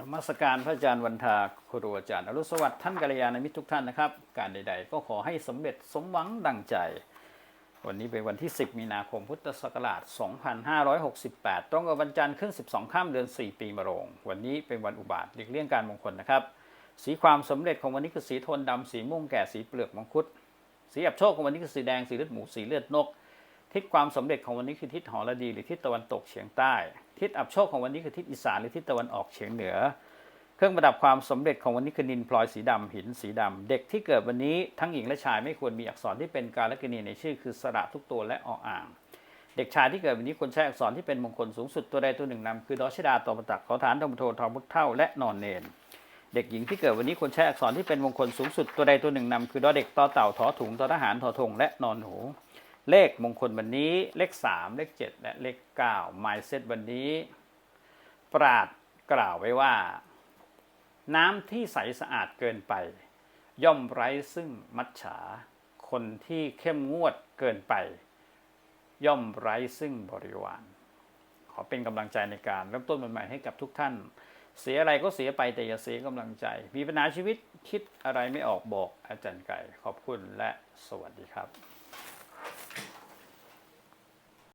นมัสการพระอาจารย์วันทาครูอาจารย์อรุสวัสดิ์ท่านกัลยาณมิตรทุกท่านนะครับ การใด ๆ ก็ขอให้สำเร็จสมหวังดังใจ วันนี้เป็นวันที่ 10 มีนาคมพุทธศักราช 2568 ตรงกับวันจันทร์ขึ้น 12 ข้ามเดือน 4 ปีมะโรง วันนี้เป็นวันอุบาทหลีกเลี่ยงการมงคลนะครับ สีความสำเร็จของวันนี้คือสีโทนดำสีม่วงแก่สีเปลือกมังคุด สีอับโชคของวันนี้คือสีแดงสีเลือดหมูสีเลือดนก ทิศความสำเร็จของวันนี้คือทิศหอระดีหรือทิศตะวันตกเฉียงใต้ ทิศอับโชคของวันนี้คือทิศอีสานหรือทิศตะวันออกเฉียงเหนือ เครื่องประดับความสำเร็จของวันนี้คือนินพลอยสีดำหินสีดำเด็กที่เกิดวันนี้ทั้งหญิงและชายไม่ควรมีอักษรที่เป็นการละกินีในชื่อคือสระทุกตัวและออ่าง เด็กชายที่เกิดวันนี้ควรใช้อักษรที่เป็นมงคลสูงสุดตัวใดตัวหนึ่งนำคือดอชดาตอมตักขอฐานธรรมโททอมุกเท่าและนอนเนนเด็กหญิงที่เกิดวันนี้ควรใช้อักษรที่เป็นมงคลสูงสุดตัวใดตัวหนึ่งนำคือดอเด็กต่อเต่าทอถุงทอทหารทอทงและนอนหนู เลขมงคลวันนี้ เลข 3 เลข 7 และเลข9หมายเซตวันนี้ ปราดกล่าวไว้ว่า น้ำที่ใสสะอาดเกินไป ย่อมไร้ซึ่งมัจฉา คนที่เข้มงวดเกินไป ย่อมไร้ซึ่งบริวาร ขอเป็นกำลังใจในการเริ่มต้นใหม่ให้กับทุกท่าน เสียอะไรก็เสียไปแต่อย่าเสียกำลังใจ มีปัญหาชีวิตคิดอะไรไม่ออกบอกอาจารย์ไก่ ขอบคุณและสวัสดีครับ